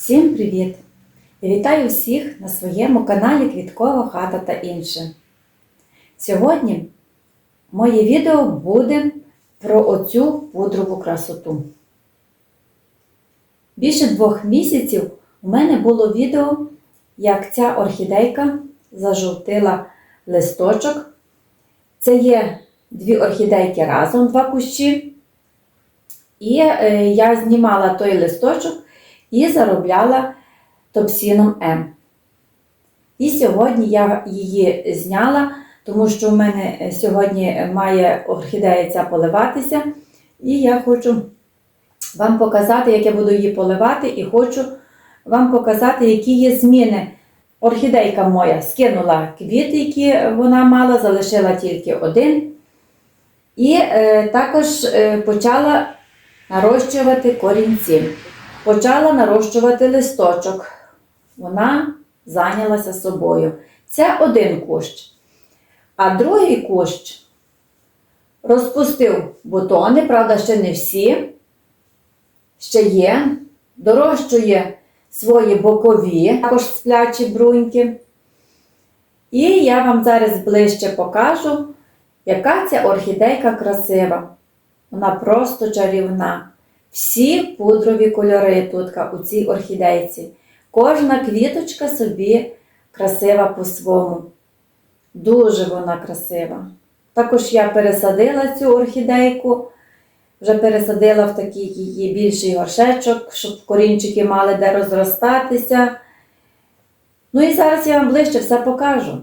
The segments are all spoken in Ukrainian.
Всім привіт! Я вітаю всіх на своєму каналі Квіткова хата та інше. Сьогодні моє відео буде про оцю пудрову красоту. Більше двох місяців у мене було відео, як ця орхідейка зажовтила листочок. Це є дві орхідейки разом, два кущі. І е, я знімала той листочок і заробляла топсіном М. І сьогодні я її зняла, тому що в мене сьогодні має орхідея ця поливатися. І я хочу вам показати, як я буду її поливати, і хочу вам показати, які є зміни. Орхідейка моя скинула квіти, які вона мала, залишила тільки один. І е, також е, почала нарощувати корінці. Почала нарощувати листочок. Вона зайнялася собою. Це один кущ. А другий кущ розпустив бутони, правда, ще не всі. Ще є, дорощує свої бокові, також сплячі бруньки. І я вам зараз ближче покажу, яка ця орхідейка красива. Вона просто чарівна. Всі пудрові кольори тут у цій орхідейці. Кожна квіточка собі красива по-своєму. Дуже вона красива. Також я пересадила цю орхідейку, вже пересадила в такий її більший горшечок, щоб корінчики мали де розростатися. Ну і зараз я вам ближче все покажу.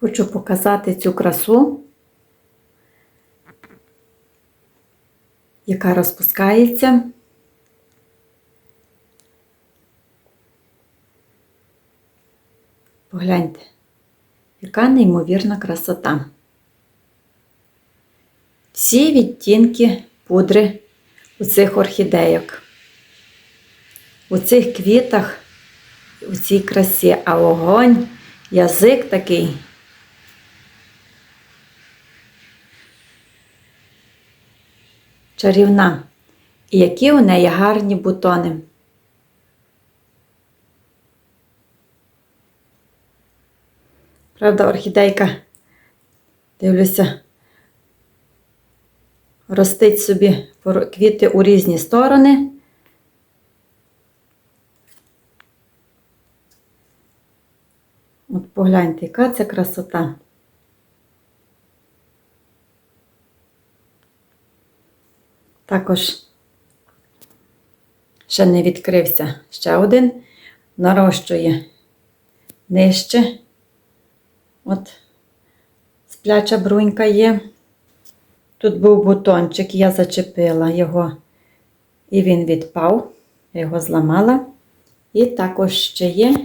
Хочу показати цю красу. Яка розпускається. Погляньте, яка неймовірна красота. Всі відтінки пудри у цих орхідейок, у цих квітах, у цій красі, а огонь, язик такий. Чарівна, і які у неї гарні бутони. Правда, орхідейка, дивлюся, ростить собі квіти у різні сторони. От погляньте, яка це красота. Також ще не відкрився ще один, нарощує нижче. От спляча брунька є. Тут був бутончик, я зачепила його, і він відпав, його зламала. І також ще є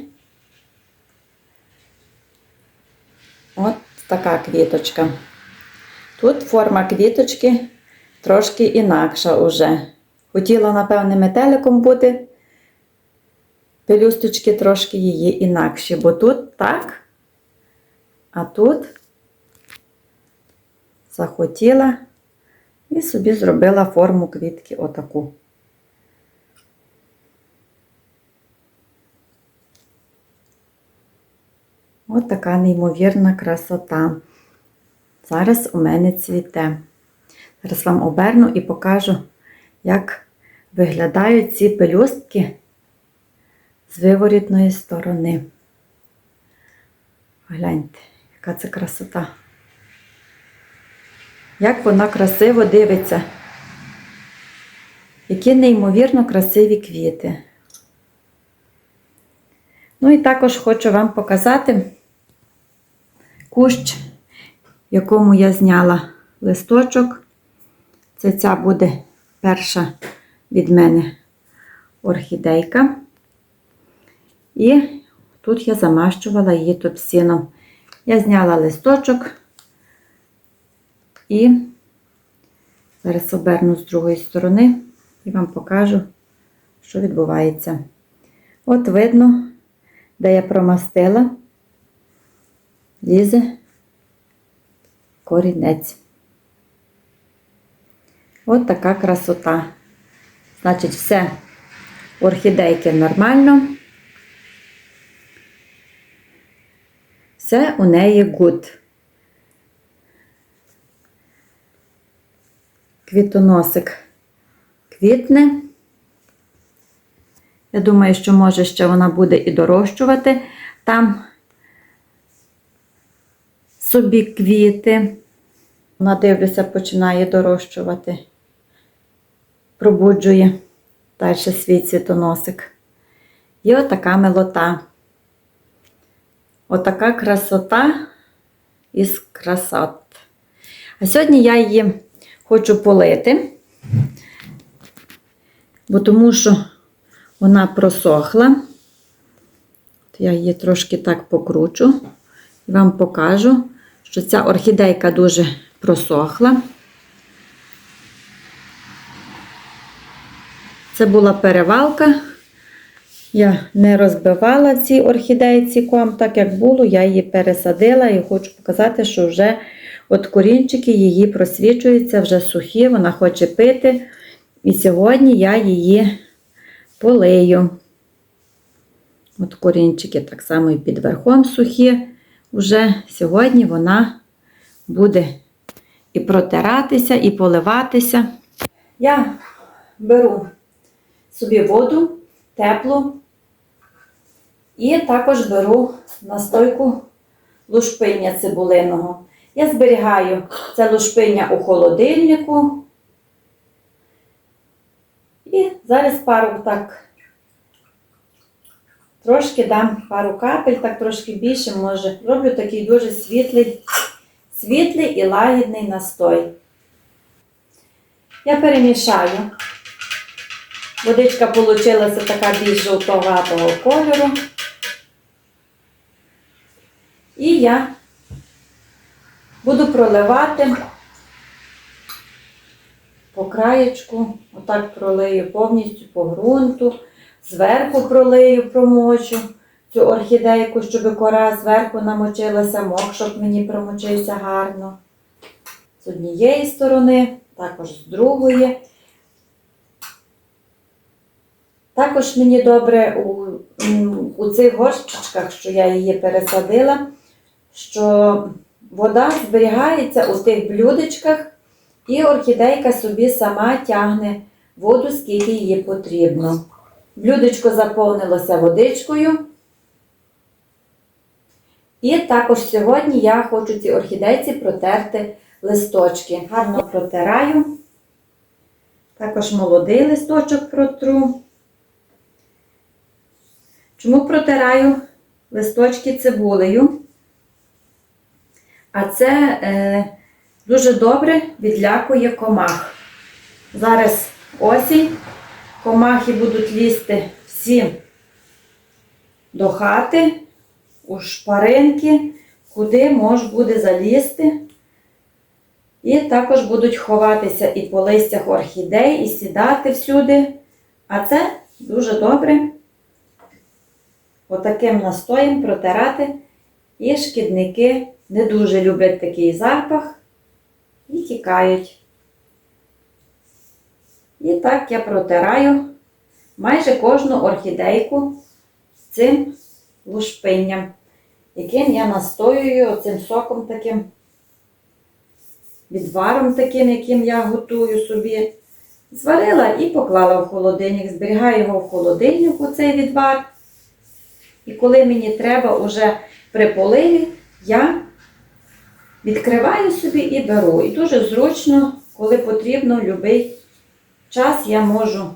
от така квіточка. Тут форма квіточки трошки інакша уже. Хотіла, напевне, метеликом бути, пелюсточки трошки її інакші, бо тут так, а тут захотіла і собі зробила форму квітки отаку. От така неймовірна красота. Зараз у мене цвіте. Зараз вам оберну і покажу, як виглядають ці пелюстки з виворітної сторони. Гляньте, яка це красота. Як вона красиво дивиться. Які неймовірно красиві квіти. Ну і також хочу вам показати кущ, якому я зняла листочок. Це ця буде перша від мене орхідейка. І тут я замащувала її топсіном. Я зняла листочок і зараз оберну з другої сторони і вам покажу, що відбувається. От видно, де я промастила, лізе корінець. От така красота. Значить, все орхідейки нормально. Все у неї гуд. Квітоносик квітне. Я думаю, що може ще вона буде і дорощувати там собі квіти. Вона, дивлюся, починає дорощувати, пробуджує далі свій цвітоносик. І отака милота. Отака красота із красот. А сьогодні я її хочу полити, бо тому що вона просохла. От Я її трошки так покручу і вам покажу, що ця орхідейка дуже просохла. Це була перевалка. Я не розбивала в цій орхідейці ком, так як було, я її пересадила і хочу показати, що вже от корінчики її просвічуються, вже сухі, вона хоче пити. І сьогодні я її полию. От корінчики так само і під верхом сухі. Уже сьогодні вона буде і протиратися, і поливатися. Я беру собі воду теплу і також беру настойку лушпиння цибулиного. Я зберігаю це лушпиння у холодильнику. І зараз пару так трошки дам пару капель, так трошки більше може. Роблю такий дуже світлий, світлий і лагідний настой. Я перемішаю. Водичка вийшла така більш жовтоватого кольору. І я буду проливати по краєчку, отак пролию повністю по ґрунту, зверху пролию, промочу цю орхідейку, щоб кора зверху намочилася, мох, щоб мені промочився гарно. З однієї сторони, також з другої. Також мені добре у, у цих горщичках, що я її пересадила, що вода зберігається у тих блюдечках, і орхідейка собі сама тягне воду, скільки їй потрібно. Блюдечко заповнилося водичкою. І також сьогодні я хочу ці орхідейці протерти листочки. Гарно протираю. Також молодий листочок протру. Чому протираю листочки цибулею? А це е, дуже добре відлякує комах. Зараз осінь, комахи будуть лізти всі до хати, у шпаринки, куди мож буде залізти. І також будуть ховатися і по листях орхідей, і сідати всюди. А це дуже добре отаким настоєм протирати. І шкідники не дуже люблять такий запах і тікають. І так я протираю майже кожну орхідейку цим лушпинням, яким я настоюю оцим соком таким, відваром таким, яким я готую собі. Зварила і поклала в холодильник. Зберігаю його в холодильнику, цей відвар. І коли мені треба уже при поливі, я відкриваю собі і беру. І дуже зручно, коли потрібно, будь-який час я можу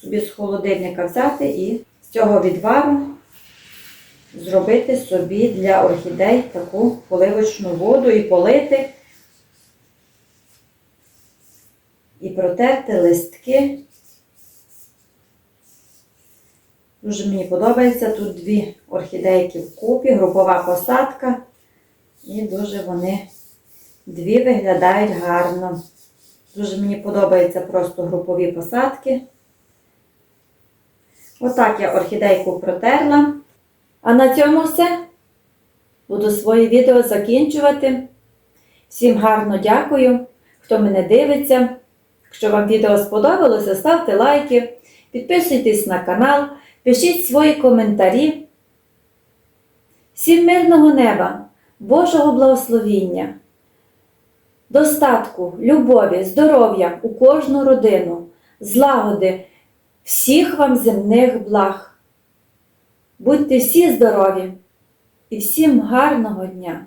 собі з холодильника взяти і з цього відвару зробити собі для орхідей таку поливочну воду і полити, і протерти листки. Дуже мені подобається. Тут дві орхідейки вкупі, групова посадка. І дуже вони дві виглядають гарно. Дуже мені подобаються просто групові посадки. Отак я орхідейку протерла. А на цьому все. Буду своє відео закінчувати. Всім гарно дякую, хто мене дивиться. Якщо вам відео сподобалося, ставте лайки. підписуйтесь на канал, пишіть свої коментарі. Всім мирного неба, Божого благословіння, достатку, любові, здоров'я у кожну родину, злагоди, всіх вам земних благ. Будьте всі здорові і всім гарного дня!